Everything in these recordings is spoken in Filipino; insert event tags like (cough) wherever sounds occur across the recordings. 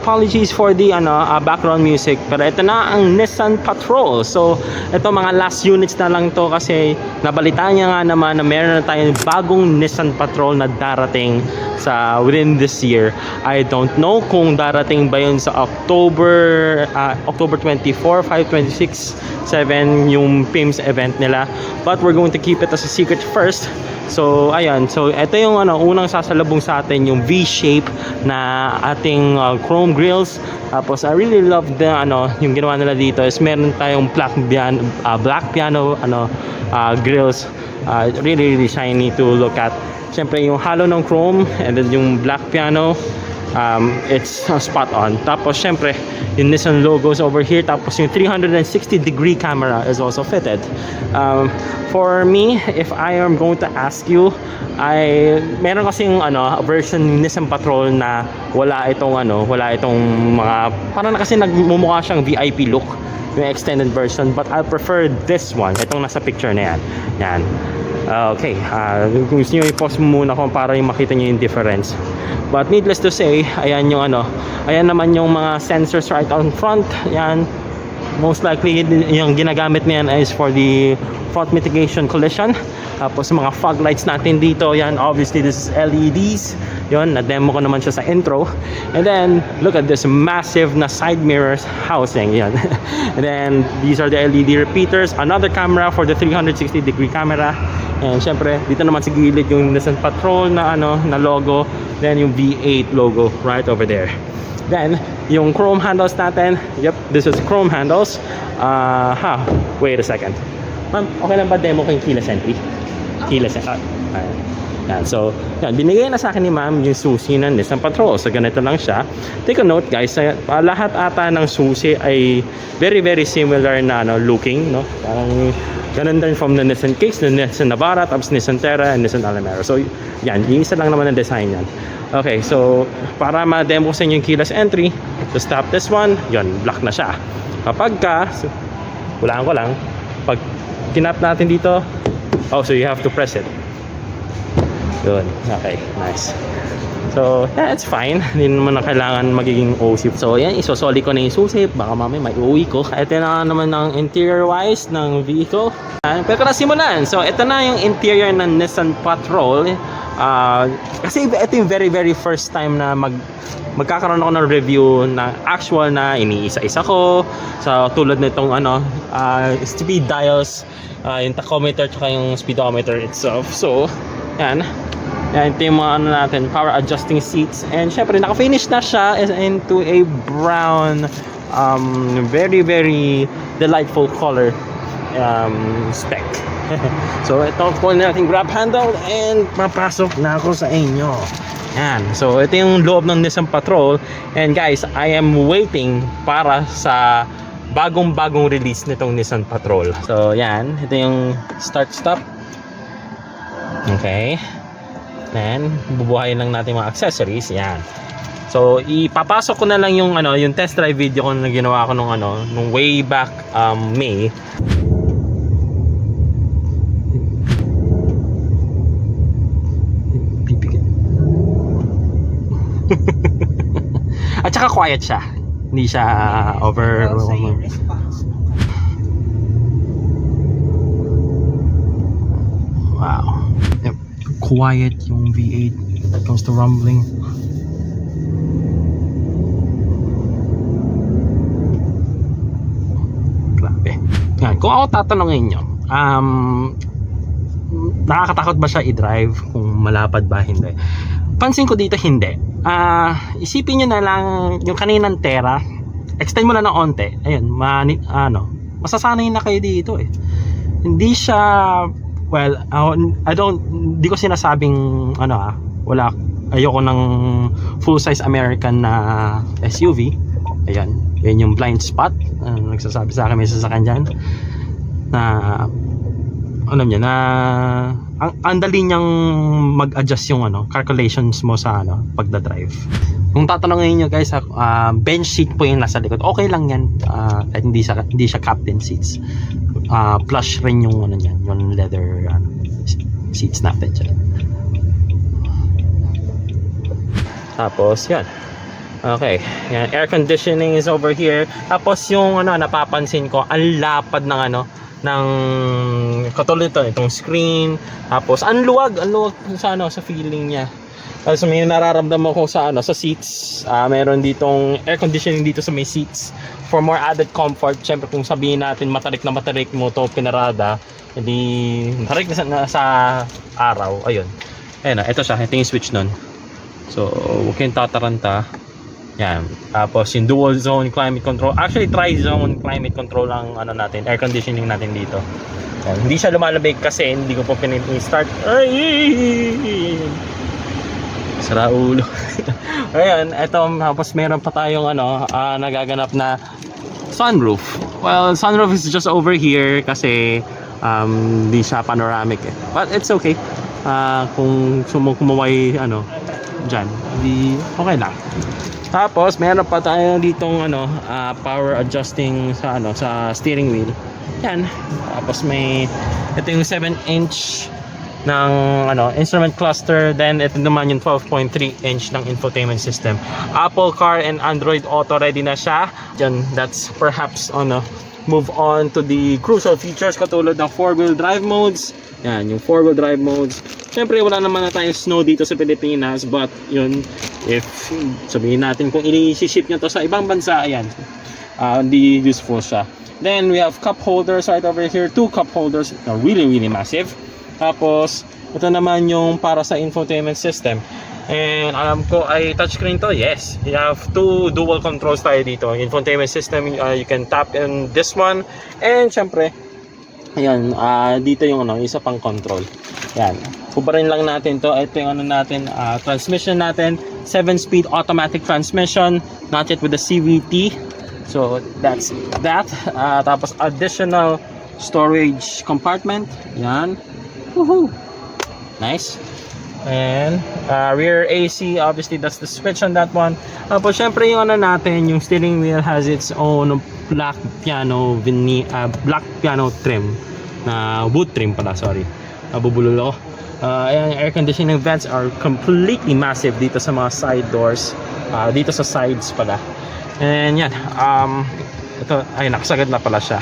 Apologies for the ano uh, background music pero ito na ang Nissan Patrol. So, ito mga last units na lang to kasi nabalitaan niya nga naman na meron na tayong bagong Nissan Patrol na darating sa within this year. I don't know kung darating ba yun sa October uh, October 24, 5, 26, 7 yung PIMS event nila. But we're going to keep it as a secret first. So, ayan. So, ito yung ano, unang sasalubong sa atin, yung V-shape na ating uh, chrome grills. Tapos, I really love the, ano, yung ginawa nila dito is meron tayong black piano, uh, black piano, ano, uh, grills. Uh, really, really shiny to look at. Siyempre, yung hollow ng chrome and then yung black piano, um, it's uh, spot on. Tapos, syempre, yung Nissan logos over here. Tapos, yung 360 degree camera is also fitted. Um, for me, if I am going to ask you, I meron kasi yung ano, version ng Nissan Patrol na wala itong ano, wala itong mga parang kasi nagmumukha siyang VIP look yung extended version but I prefer this one itong nasa picture na yan yan Ah, okay uh, gusto nyo i-pause muna kung para yung makita nyo yung difference but needless to say ayan yung ano ayan naman yung mga sensors right on front yan. Most likely yung ginagamit niyan is for the front mitigation collision. Tapos mga fog lights natin dito yan obviously this is LEDs yon na demo ko naman siya sa intro. And then look at this massive na side mirrors housing yan. (laughs) And then these are the LED repeaters. Another camera for the 360 degree camera. And syempre dito naman sa gilid yung Nissan Patrol na ano na logo. Then yung V8 logo right over there Then, yung chrome handles natin, yep, this is chrome handles. Uh, ha, wait a second. Ma'am, okay lang ba demo ko yung keyless entry? Keyless entry. Ayan. Yan, so, yan, binigay na sa akin ni ma'am yung susi ng Nissan Patrol. So, ganito lang siya. Take a note, guys, sa, ah, lahat ata ng susi ay very, very similar na ano, looking, no? Parang ganun din from the Nissan Kicks, the Nissan Navara, tapos Nissan Terra, and Nissan Alamero. So, yan, yung isa lang naman ang design yan. Okay, so para ma-demo sa inyo yung keyless entry, to stop this one, yon block na siya. Kapag ka, so, ko lang, pag kinap natin dito, oh, so you have to press it. Yun, okay, nice. So, yeah, it's fine. (laughs) Hindi naman na kailangan magiging OC. So, yan, isosoli ko na yung susi. Baka mamaya may uwi ko. (laughs) Ito na naman ng interior-wise ng vehicle. Pero na simulan. So, ito na yung interior ng Nissan Patrol. Ah, kasi ito yung very, very first time na mag magkakaroon ako ng review na actual na iniisa-isa ko sa tulad nitong ano ah, speed dials ah, yung tachometer tsaka yung speedometer itself so yan yan, ito yung mga ano natin, power adjusting seats. And syempre, naka-finish na siya into a brown, um, very, very delightful color um, spec. (laughs) so, ito po natin grab handle and papasok na ako sa inyo. Yan. So, ito yung loob ng Nissan Patrol. And guys, I am waiting para sa bagong-bagong release nitong Nissan Patrol. So, yan. Ito yung start-stop. Okay. Then, bubuhayin lang natin mga accessories. Yan. So, ipapasok ko na lang yung ano, yung test drive video ko na ginawa ko nung ano, nung way back um, May. At saka quiet siya. Hindi siya over Also yung response. Wow. Yep. Quiet yung V8 when it comes to rumbling. Grabe. Yan. Kung ako tatanungin nyo, um, nakakatakot ba siya i-drive? Kung malapad ba, hindi? Pansin ko dito, hindi. Ah, isipin nyo na lang yung kaninang Terra, extend mo na ng onte. Ayun, mani, ano, masasanay na kayo dito eh. Hindi siya well, uh, I don't di ko sinasabing ano ah, wala ayoko ng full size American na SUV. Ayan, yan yung blind spot. Uh, nagsasabi sa akin may sasakyan dyan na alam niya na ang andali niyang mag-adjust yung ano calculations mo sa ano pagda-drive. Kung tatanungin niyo guys, uh, bench seat po yung nasa likod. Okay lang 'yan. Uh, hindi siya hindi siya captain seats. Uh, plush rin yung ano niyan, yung leather ano, seats natin diyan. Tapos 'yan. Okay, yan. Air conditioning is over here. Tapos yung ano, napapansin ko, ang lapad ng ano, ng katulad ito, itong screen. Tapos, ang luwag, ang luwag sa ano, sa feeling niya. Tapos may nararamdaman ko sa ano, sa seats. Ah, meron ditong air conditioning dito sa may seats for more added comfort. Syempre kung sabihin natin matarik na matarik mo to pinarada, hindi matarik na sa, na sa araw. Ayun. Ayun na, ito siya, ito yung switch nun. So, huwag kayong tataranta. Yan. Tapos yung dual zone climate control. Actually, tri-zone climate control ang ano natin, air conditioning natin dito. Yan. Hindi siya lumalabig kasi hindi ko po pinag-start. Ay! Sara ulo. (laughs) Ayan, eto tapos meron pa tayong ano, ah, nagaganap na sunroof. Well, sunroof is just over here kasi um, di siya panoramic eh. But it's okay. Ah, kung sumo kumaway ano diyan, di okay lang. Tapos meron pa tayo ditong ano, ah, power adjusting sa ano sa steering wheel. Yan. Tapos may ito yung 7 inch ng ano instrument cluster. Then ito naman yung 12.3 inch ng infotainment system. Apple Car and Android Auto ready na siya. Yan that's perhaps ano move on to the crucial features katulad ng four wheel drive modes. Yan yung four wheel drive modes. Syempre wala naman na tayong snow dito sa Pilipinas but yun if sabihin natin kung i-ship nyo to sa ibang bansa ayan uh, hindi useful siya then we have cup holders right over here two cup holders are really really massive tapos, ito naman yung para sa infotainment system. And alam ko ay touchscreen to. Yes. You have two dual controls tayo dito. Infotainment system, uh, you can tap in this one. And syempre, ayan, ah, dito yung ano, isa pang control. Yan. Kubarin lang natin to. Ito yung ano natin, ah, transmission natin. 7-speed automatic transmission. Not yet with the CVT. So, that's that. Ah, tapos, additional storage compartment. Yan. Woohoo! Nice. And uh, rear AC, obviously that's the switch on that one. Tapos syempre yung ano natin, yung steering wheel has its own black piano vini uh, black piano trim na wood trim pala, sorry. Nabubulol ako. Uh, ayan, air conditioning vents are completely massive dito sa mga side doors. Uh, dito sa sides pala. And yan, um, ito, ay nakasagad na pala siya.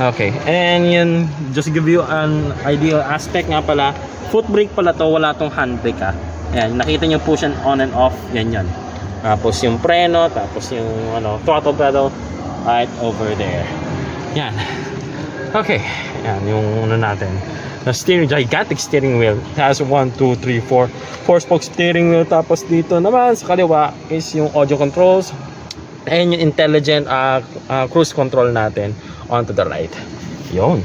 Okay, and yun, just give you an ideal aspect nga pala, foot brake pala to, wala tong handbrake ah. Ayan, nakita nyo po siya on and off, yan yan. Tapos yung preno, tapos yung ano, throttle pedal, right over there. Yan. Okay, yan yung ano natin. The steering, gigantic steering wheel. It has 1, 2, 3, 4, 4 spoke steering wheel. Tapos dito naman sa kaliwa is yung audio controls and yung intelligent uh, uh, cruise control natin onto the right. Yun.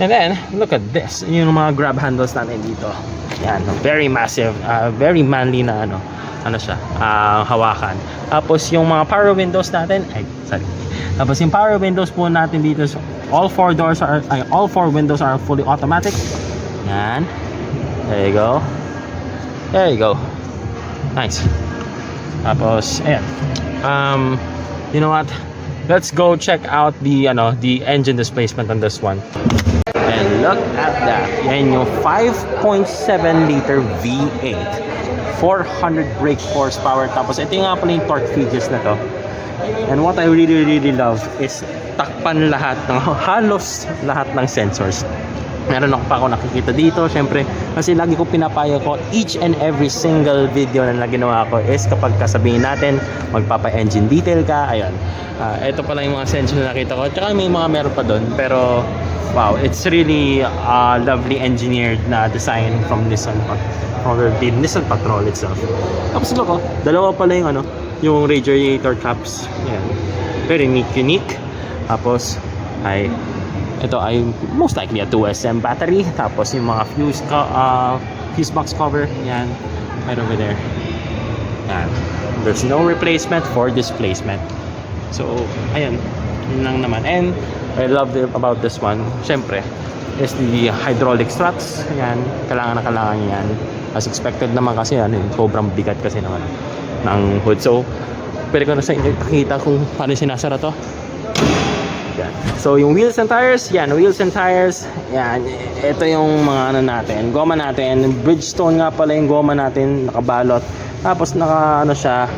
And then, look at this. Yung mga grab handles natin dito. Yan, very massive, uh, very manly na ano, ano siya, uh, hawakan. Tapos yung mga power windows natin, ay, sorry. Tapos yung power windows po natin dito, all four doors are, ay, all four windows are fully automatic. Yan. There you go. There you go. Nice. Tapos, ayan. Um, you know what? Let's go check out the ano the engine displacement on this one. Look at that. Yan yung 5.7 liter V8. 400 brake horsepower. Tapos ito yung nga pala yung torque figures na to. And what I really really love is takpan lahat ng (laughs) halos lahat ng sensors. Meron ako pa ako nakikita dito, syempre, kasi lagi ko pinapaya ko each and every single video na ginawa ko is kapag kasabihin natin, magpapa-engine detail ka, ayun. Ah, ito pala yung mga sensors na nakita ko. Tsaka may mga meron pa doon, pero wow, it's really uh, lovely engineered na design from Nissan from the Nissan Patrol itself. Tapos oh, dalawa pala yung ano, yung radiator caps. Yan. Very unique, unique. Tapos ay ito ay most likely a 2SM battery. Tapos yung mga fuse co- uh, fuse box cover, yan, right over there. Yan. There's no replacement for displacement. So, ayun, yun lang naman. And I love the, about this one, syempre, is the hydraulic struts. Yan, kailangan na kailangan yan. As expected naman kasi yan, sobrang bigat kasi naman ng hood. So, pwede ko na sa inyo pakita kung paano sinasara to. So, yung wheels and tires, yan, wheels and tires, yan, ito yung mga ano natin, goma natin, Bridgestone nga pala yung goma natin, nakabalot. Tapos, naka, ano siya,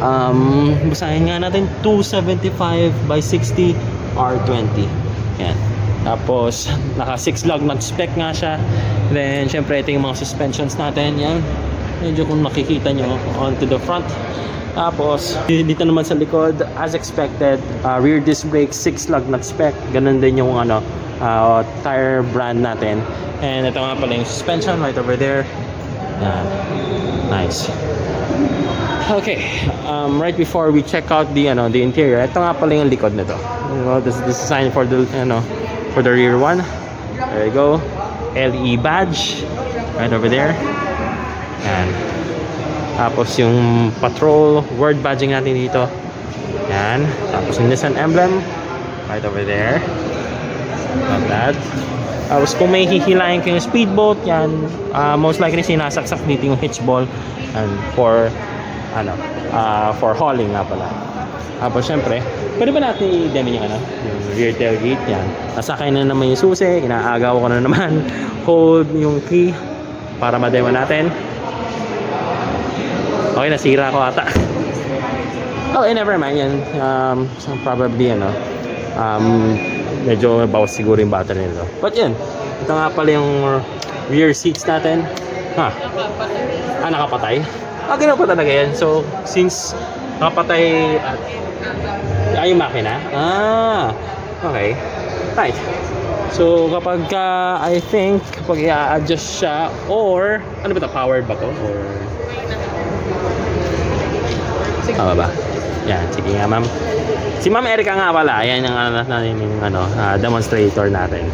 Um, basahin nga natin 275 by 60 R20. Yan. Tapos, (laughs) naka 6 lug nut spec nga siya. Then, syempre, ito yung mga suspensions natin. Yan. Medyo kung makikita nyo, onto the front. Tapos, dito naman sa likod, as expected, uh, rear disc brake, 6 lug nut spec. Ganun din yung ano, uh, tire brand natin. And ito nga pala yung suspension right over there. Yan. Nice. Okay, um, right before we check out the ano the interior, ito nga pala yung likod nito. You know, this, is sign for the ano for the rear one. There you go. LE badge right over there. Yan. Tapos yung patrol word badging natin dito. Yan. Tapos yung Nissan emblem right over there. Like that. Tapos kung may hihilahin kayong speedboat, yan, ah, most likely sinasaksak dito yung hitch ball and for ano, ah, for hauling nga pala. Tapos syempre, pwede ba natin i-demo yung ano, yung rear tailgate yan. Nasakay na naman yung susi, inaagaw ko na naman. (laughs) Hold yung key para ma-demo natin. Okay, nasira ko ata. Oh, eh, never mind yan. Um, so probably, ano, um, medyo bawas siguro yung battery nito. But yun, ito nga pala yung rear seats natin. Ha? Ah, nakapatay? Ah, ganun pa talaga yan. So, since nakapatay, ah, yung makina? Ah, okay. Right. So, kapag ka, I think, kapag i-adjust siya, or, ano ba ito, powered ba to? Or, Tama ba? Yan, sige nga ma'am. Si Ma'am Erica nga pala, yan yung ano, natin yung ano, ah, demonstrator natin.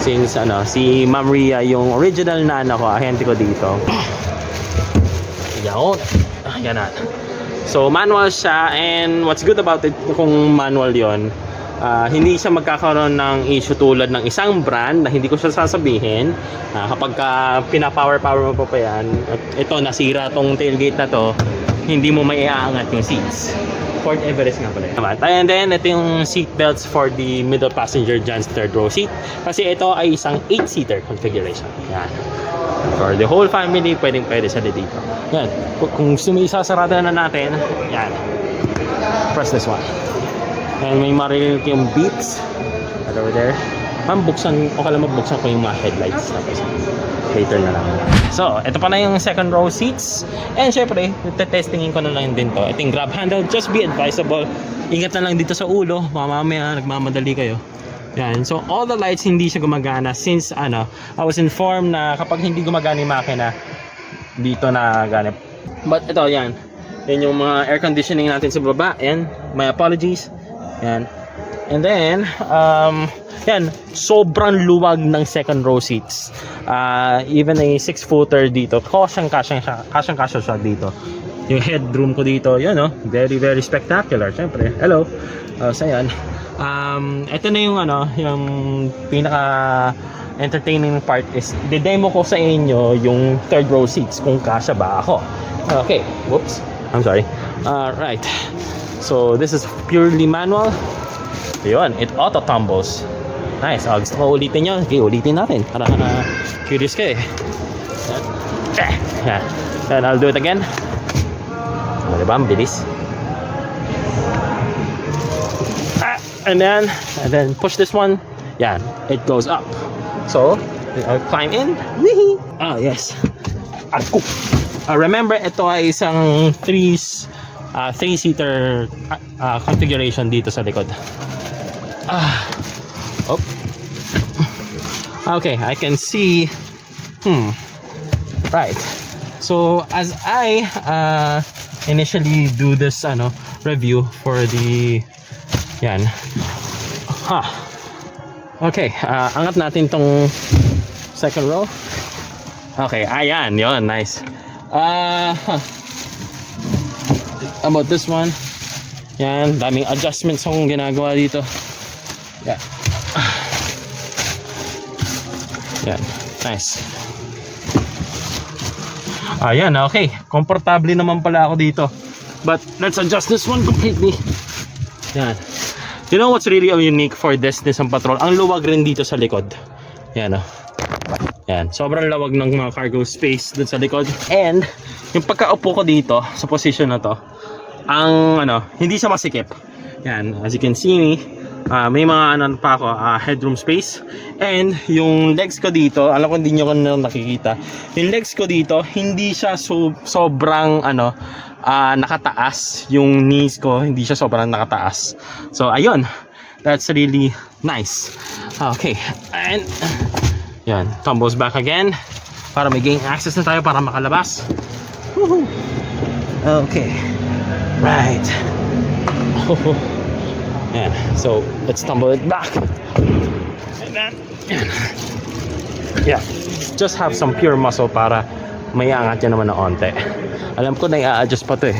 Since ano, si Ma'am Ria yung original na ano ko, ahente ko dito. Yan. Ah, yan na. So manual siya and what's good about it kung manual yon ah, hindi siya magkakaroon ng issue tulad ng isang brand na hindi ko siya sasabihin Ah, kapag ka pinapower power mo pa pa yan at ito nasira tong tailgate na to hindi mo may aangat yung seats Ford Everest nga pala. Tama. And then, ito yung seat belts for the middle passenger John's third row seat. Kasi ito ay isang 8-seater configuration. Yan. For the whole family, pwedeng pwede sa dito. Yan. Kung- gusto mo isasarada na natin, yan. Press this one. And may marinig yung beeps. Right over there. Ma'am, buksan, o kala magbuksan ko yung mga headlights. Tapos, later na lang. So, ito pa na yung second row seats. And syempre, testingin ko na lang din to. Ito yung grab handle. Just be advisable. Ingat na lang dito sa ulo. Baka mamaya nagmamadali kayo. Yan. So, all the lights hindi siya gumagana since, ano, I was informed na kapag hindi gumagana yung makina, dito na ganip. But ito, yan. Yan yung mga air conditioning natin sa baba. Yan. My apologies. Yan. And then, um, yan, sobrang luwag ng second row seats. Uh, even a 6-footer dito, kasyang-kasyang siya, kasyang-kasya siya dito. Yung headroom ko dito, yun no, very very spectacular. Siyempre, hello. Uh, so yan. Um, ito na yung ano, yung pinaka entertaining part is de-demo ko sa inyo yung third row seats kung kasya ba ako. Okay, whoops. I'm sorry. Uh, right. So, this is purely manual. Yun, it auto tumbles. Nice. Oh, gusto ko ulitin yun. Okay, ulitin natin. Para uh, curious ka eh. (laughs) Yan. Then I'll do it again. O, diba? Ang bilis. Ah, and then, and then push this one. Yan. It goes up. So, I'll climb in. Wee Ah, yes. Ako. Uh, remember, ito ay isang three uh, three-seater uh, configuration dito sa likod. Ah. Oh. Okay, I can see. Hmm. Right. So as I uh, initially do this ano review for the yan. Ha. Okay, uh, angat natin tong second row. Okay, ayan, yon, nice. Uh, huh. about this one. Yan, daming adjustments akong ginagawa dito. Yan. Yan, nice. Ayan, okay. Komportable naman pala ako dito. But let's adjust this one completely. Yan. You know what's really unique for this Nissan Patrol? Ang luwag rin dito sa likod. Yan, oh. Yan. Sobrang lawag ng mga cargo space dun sa likod. And, yung pagkaupo ko dito sa position na to, ang ano, hindi siya masikip. Yan, as you can see me, ah, may mga ano pa ako, ah, headroom space. And yung legs ko dito, alam ko hindi nyo ko na nakikita. Yung legs ko dito, hindi siya so, sobrang ano, ah, nakataas. Yung knees ko, hindi siya sobrang nakataas. So, ayun. That's really nice. Okay. And, yan, tumbles back again. Para may gain access na tayo para makalabas. Woohoo. Okay. Right. (laughs) Yan. So, let's tumble it back. And then. Yeah. Just have some pure muscle para may angat yan naman na onte. Alam ko na i-adjust pa to eh.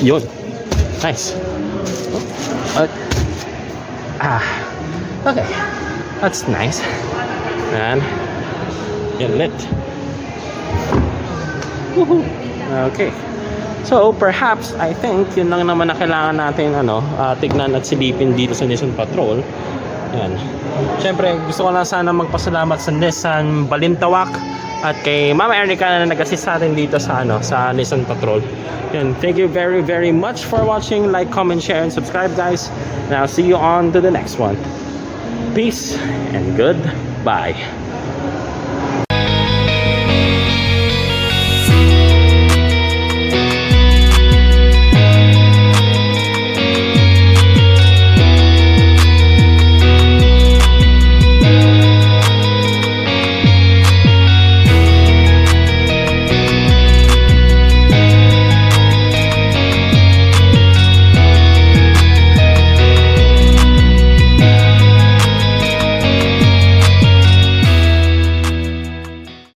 Yun. Nice. Uh, ah. Okay. That's nice. And, yan lit. Woohoo. Okay. So, perhaps, I think, yun lang naman na kailangan natin, ano, ah, tignan at silipin dito sa Nissan Patrol. Yan. Siyempre, gusto ko lang sana magpasalamat sa Nissan Balintawak at kay Mama Erica na nag-assist sa atin dito sa, ano, sa Nissan Patrol. Yan. Thank you very, very much for watching. Like, comment, share, and subscribe, guys. And I'll see you on to the next one. Peace and goodbye.